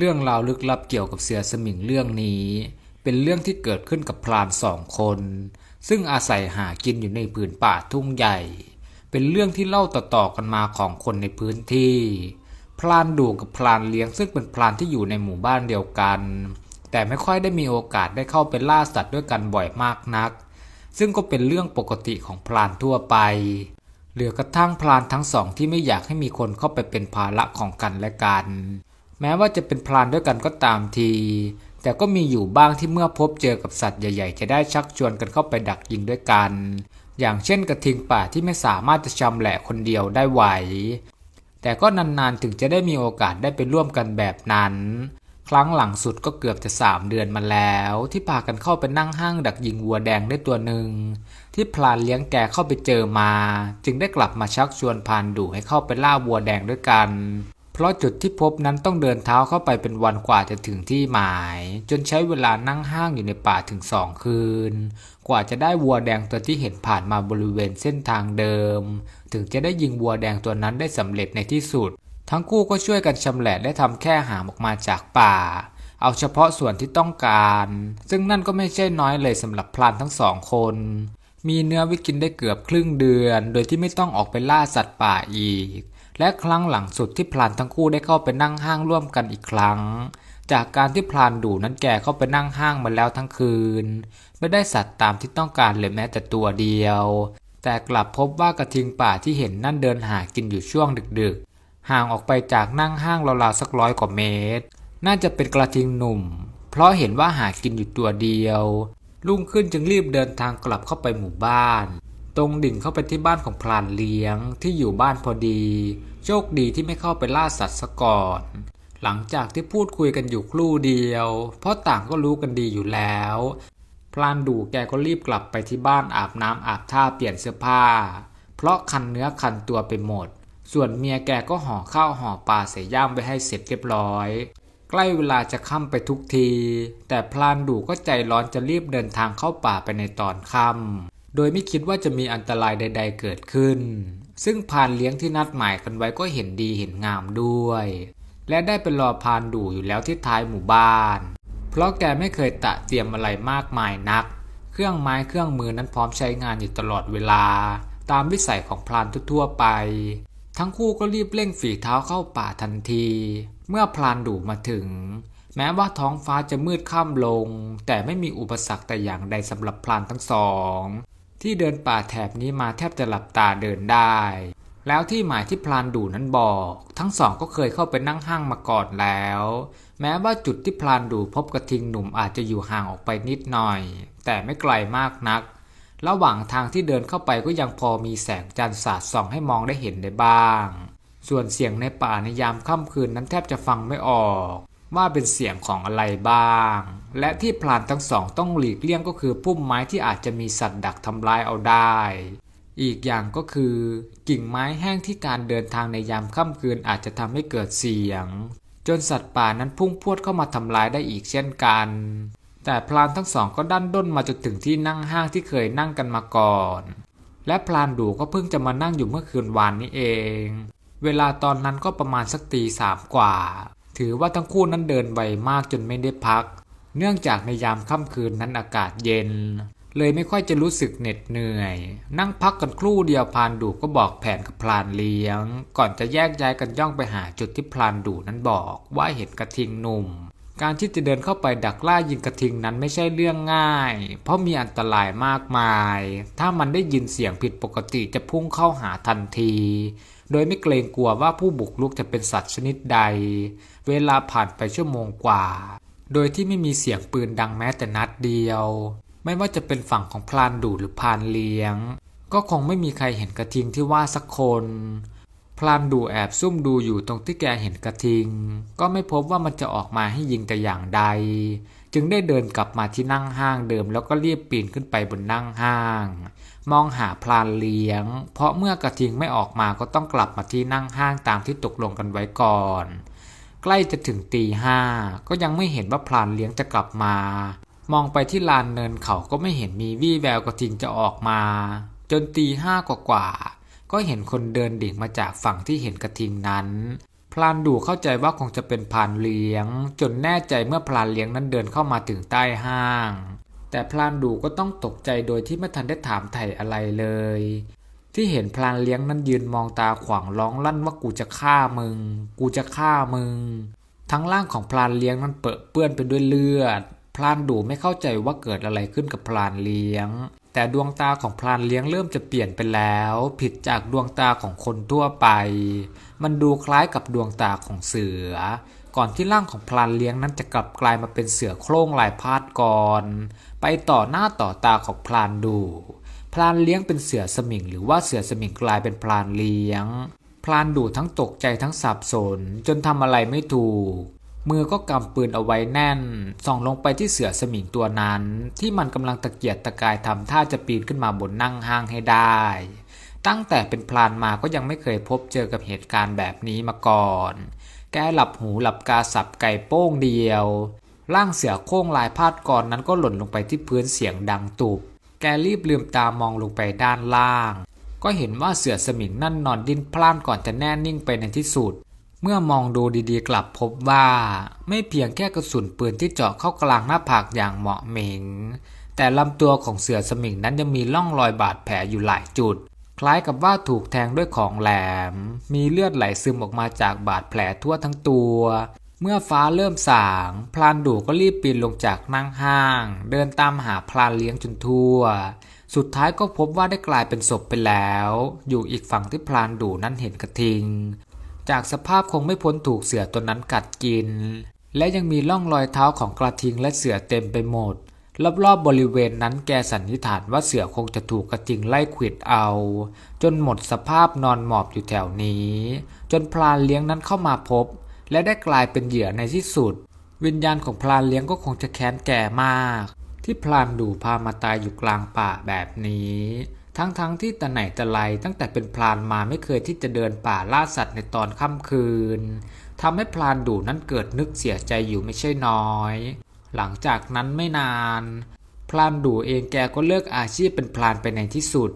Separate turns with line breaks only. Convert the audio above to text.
เรื่องราวลึกลับเกี่ยวกับเสือสมิงเรื่องนี้ เป็นเรื่องที่เกิดขึ้นกับพรานสองคน ซึ่งอาศัยหากินอยู่ในผืนป่าทุ่งใหญ่ เป็นเรื่องที่เล่าต่อๆกันมาของคนในพื้นที่ พรานดูกับพรานเลี้ยงซึ่งเป็นพรานที่อยู่ในหมู่บ้านเดียวกัน แต่ไม่ค่อยได้มีโอกาสได้เข้าไปล่าสัตว์ด้วยกันบ่อยมากนัก ซึ่งก็เป็นเรื่องปกติของพรานทั่วไปเหลือกระทั่งพรานทั้งสองที่ไม่อยากให้มีคนเข้าไปเป็นภาระของกันและกัน แม้ว่าจะเป็นพรานด้วยกันก็ตามที แต่ก็มีอยู่บ้างที่เมื่อพบเจอกับสัตว์ใหญ่ ๆ จะได้ชักชวนกันเข้าไปดักยิงด้วยกัน อย่างเช่นกระทิงป่าที่ไม่สามารถจะชำแหละคนเดียวได้ไหว แต่ก็นานๆถึงจะได้มีโอกาสได้ไปร่วมกันแบบนั้น ครั้งหลังสุดก็เกือบจะสามเดือนมาแล้ว ที่พากันเข้าไปนั่งห้างดักยิงวัวแดงได้ตัวหนึ่งที่พลานเลี้ยงแกเข้าไปเจอมา จึงได้กลับมาชักชวนพานดูให้เข้าไปล่าวัวแดงด้วยกัน เพราะจุดที่พบนั้นต้องเดินเท้าเข้าไปเป็นวันกว่าจะถึงที่หมาย จนใช้เวลานั่งห้างอยู่ในป่าถึงสองคืน กว่าจะได้วัวแดงตัวที่เห็นผ่านมาบริเวณเส้นทางเดิม ถึงจะได้ยิงวัวแดงตัวนั้นได้สำเร็จในที่สุด ทั้งคู่ก็ช่วยกันชำแหละและทำแค่หามออกมาจากป่า เอาเฉพาะส่วนที่ต้องการ ซึ่งนั่นก็ไม่ใช่น้อยเลยสำหรับพลานทั้งสองคนมีเนื้อวิกินได้เกือบครึ่งเดือน โดยที่ไม่ต้องออกไปล่าสัตว์ป่าอีก และครั้งหลังสุดที่พลานทั้งคู่ได้เข้าไปนั่งห้างร่วมกันอีกครั้ง จากการที่พลานดูนั้นแกเข้าไปนั่งห้างมาแล้วทั้งคืน ไม่ได้สัตว์ตามที่ต้องการเลยแม้แต่ตัวเดียว แต่กลับพบว่ากระทิงป่าที่เห็นนั่นเดินหากินอยู่ช่วงดึกๆ ห่างออกไปจากนั่งห้างราวๆสักร้อยกว่าเมตร น่าจะเป็นกระทิงหนุ่ม เพราะเห็นว่าหากินอยู่ตัวเดียวรุ่งขึ้นจึงรีบเดินทางกลับเข้าไปหมู่บ้าน ตรงดิ่งเข้าไปที่บ้านของพลานเลี้ยงที่อยู่บ้านพอดี โชคดีที่ไม่เข้าไปล่าสัตว์ซะก่อน หลังจากที่พูดคุยกันอยู่ครู่เดียว เพราะต่างก็รู้กันดีอยู่แล้วพลานดูแกก็รีบกลับไปที่บ้านอาบน้ำอาบท่าเปลี่ยนเสื้อผ้า เพราะคันเนื้อคันตัวไปหมด ส่วนเมียแกก็ห่อข้าวห่อปลาใส่ย่ามไว้ให้เสร็จเรียบร้อยใกล้เวลาจะค่ำไปทุกที แต่พลานดูก็ใจร้อนจะรีบเดินทางเข้าป่าไปในตอนค่ำ โดยไม่คิดว่าจะมีอันตรายใด ๆ เกิดขึ้น ซึ่งพานเลี้ยงที่นัดหมายกันไว้ก็เห็นดีเห็นงามด้วย และได้ไปรอพานดูอยู่แล้วที่ท้ายหมู่บ้าน เพราะแกไม่เคยตะเตรียมอะไรมากมายนัก เครื่องไม้เครื่องมือนั้นพร้อมใช้งานอยู่ตลอดเวลา ตามวิสัยของพลานทั่วๆไป ทั้งคู่ก็รีบเร่งฝีเท้าเข้าป่าทันที เมื่อพลานดูมาถึงแม้ว่าท้องฟ้าจะมืดค่ำลง แต่ไม่มีอุปสรรคแต่อย่างใดสำหรับพลานทั้งสอง ที่เดินป่าแถบนี้มาแทบจะหลับตาเดินได้ แล้วที่หมายที่พลานดูนั้นบอก ทั้งสองก็เคยเข้าไปนั่งห้างมาก่อนแล้ว แม้ว่าจุดที่พลานดูพบกระทิงหนุ่มอาจจะอยู่ห่างออกไปนิดหน่อย แต่ไม่ไกลมากนัก ระหว่างทางที่เดินเข้าไปก็ยังพอมีแสงจันทร์สาดส่องให้มองได้เห็นได้บ้าง ส่วนเสียงในป่าในยามค่ำคืนนั้นแทบจะฟังไม่ออก ว่าเป็นเสียงของอะไรบ้าง และที่พลานทั้งสองต้องหลีกเลี่ยงก็คือพุ่มไม้ที่อาจจะมีสัตว์ดักทำร้ายเอาได้ อีกอย่างก็คือ กิ่งไม้แห้งที่การเดินทางในยามค่ำคืนอาจจะทำให้เกิดเสียง จนสัตว์ป่านั้นพุ่งพรวดเข้ามาทำร้ายได้อีกเช่นกัน แต่พลานทั้งสองก็ดันด้นมาจนถึงที่นั่งห้างที่เคยนั่งกันมาก่อน และพลานดูก็เพิ่งจะมานั่งอยู่เมื่อคืนวานนี้เอง เวลาตอนนั้นก็ประมาณสักตีสามกว่า ถือว่าทั้งคู่นั้นเดินไวมากจนไม่ได้พัก เนื่องจากในยามค่ำคืนนั้นอากาศเย็น เลยไม่ค่อยจะรู้สึกเหน็ดเหนื่อย นั่งพักกันครู่เดียวพลานดูก็บอกแผนกับพลานเลี้ยง ก่อนจะแยกย้ายกันย่องไปหาจุดที่พลานดูนั้นบอกว่าเห็นกระทิงหนุ่ม การที่จะเดินเข้าไปดักล่ายิงกระทิงนั้นไม่ใช่เรื่องง่าย เพราะมีอันตรายมากมาย ถ้ามันได้ยินเสียงผิดปกติจะพุ่งเข้าหาทันทีโดยไม่เกรงกลัวว่าผู้บุกรุกจะเป็นสัตว์ชนิดใด เวลาผ่านไปชั่วโมงกว่า โดยที่ไม่มีเสียงปืนดังแม้แต่นัดเดียว ไม่ว่าจะเป็นฝั่งของพลานดูหรือพลานเลี้ยง ก็คงไม่มีใครเห็นกระทิงที่ว่าสักคน พลานดูแอบซุ่มดูอยู่ตรงที่แกเห็นกระทิง ก็ไม่พบว่ามันจะออกมาให้ยิงแต่อย่างใด จึงได้เดินกลับมาที่นั่งห้างเดิมแล้วก็เรียบปีนขึ้นไปบนนั่งห้าง มองหาพลานเลี้ยง เพราะเมื่อกระทิงไม่ออกมาก็ต้องกลับมาที่นั่งห้างตามที่ตกลงกันไว้ก่อน ล้จะถึงตีห้าก็ยังไม่เห็นว่าพลานเลี้ยงจะกลับมา มองไปที่ลานเนินเขาก็ไม่เห็นมีวี่แววกระทิงจะออกมา จนตีห้ากว่าๆก็เห็นคนเดินดิ่งมาจากฝั่งที่เห็นกระทิงนั้น พลานดูเข้าใจว่าคงจะเป็นพลานเลี้ยง จนแน่ใจเมื่อพลานเลี้ยงนั้นเดินเข้ามาถึงใต้ห้าง แต่พลานดูก็ต้องตกใจโดยที่ไม่ทันได้ถามไถ่อะไรเลย ที่เห็นพลานเลี้ยงนั้นยืนมองตาขวางร้องลั่นว่ากูจะฆ่ามึง กูจะฆ่ามึง ทั้งร่างของพลานเลี้ยงนั้นเปรอะเปื้อนไปด้วยเลือด พลานดูไม่เข้าใจว่าเกิดอะไรขึ้นกับพลานเลี้ยง แต่ดวงตาของพลานเลี้ยงเริ่มจะเปลี่ยนไปแล้ว ผิดจากดวงตาของคนทั่วไป มันดูคล้ายกับดวงตาของเสือ ก่อนที่ร่างของพลานเลี้ยงนั้นจะกลับกลายมาเป็นเสือโคร่งลายพาดกรไปต่อหน้าต่อตาของพลานดู ลานเลี้ยงเป็นเสือสมิง หรือว่าเสือสมิงกลายเป็นพลานเลี้ยง พลานดูทั้งตกใจทั้งสับสน จนทำอะไรไม่ถูก มือก็กำปืนเอาไว้แน่น ส่องลงไปที่เสือสมิงตัวนั้น ที่มันกำลังตะเกียกตะกายทำท่าจะปีนขึ้นมาบนนั่งห้างให้ได้ ตั้งแต่เป็นพลานมาก็ยังไม่เคยพบเจอกับเหตุการณ์แบบนี้มาก่อน แกหลับหูหลับกาสับไก่โป้งเดียว ร่างเสือโคร่งลายพาดกรนั้นก็หล่นลงไปที่พื้นเสียงดังตุบ แกรีบลืมตามองลงไปด้านล่าง ก็เห็นว่าเสือสมิงนั่นนอนดิ้นพล่านก่อนจะแน่นิ่งไปในที่สุด เมื่อมองดูดีๆกลับพบว่า ไม่เพียงแค่กระสุนปืนที่เจาะเข้ากลางหน้าผากอย่างเหมาะเหม็งแต่ลำตัวของเสือสมิงนั้นยังมีร่องรอยบาดแผลอยู่หลายจุด คล้ายกับว่าถูกแทงด้วยของแหลม มีเลือดไหลซึมออกมาจากบาดแผลทั่วทั้งตัว เมื่อฟ้าเริ่มสาง พลานดูก็รีบปีนลงจากนั่งห้าง เดินตามหาพลานเลี้ยงจนทั่ว สุดท้ายก็พบว่าได้กลายเป็นศพไปแล้ว อยู่อีกฝั่งที่พลานดูนั้นเห็นกระทิง จากสภาพคงไม่พ้นถูกเสือตัวนั้นกัดกิน และยังมีร่องรอยเท้าของกระทิงและเสือเต็มไปหมด รอบๆบริเวณนั้นแกสันนิษฐานว่าเสือคงจะถูกกระทิงไล่ขวิดเอา จนหมดสภาพนอนหมอบอยู่แถวนี้ จนพลานเลี้ยงนั้นเข้ามาพบ และได้กลายเป็นเหยื่อในที่สุด วิญญาณของพลานเลี้ยงก็คงจะแค้นแก่มาก ที่พลานดูพามาตายอยู่กลางป่าแบบนี้ ทั้งๆทที่แต่ไหนแต่ไรตั้งแต่เป็นพลานมาไม่เคยที่จะเดินป่าล่าสัตว์ในตอนค่ำคืนทำให้พลานดูนั้นเกิดนึกเสียใจอยู่ไม่ใช่น้อย หลังจากนั้นไม่นาน พลานดูเองแกก็เลิกอาชีพเป็นพลานไปในที่สุด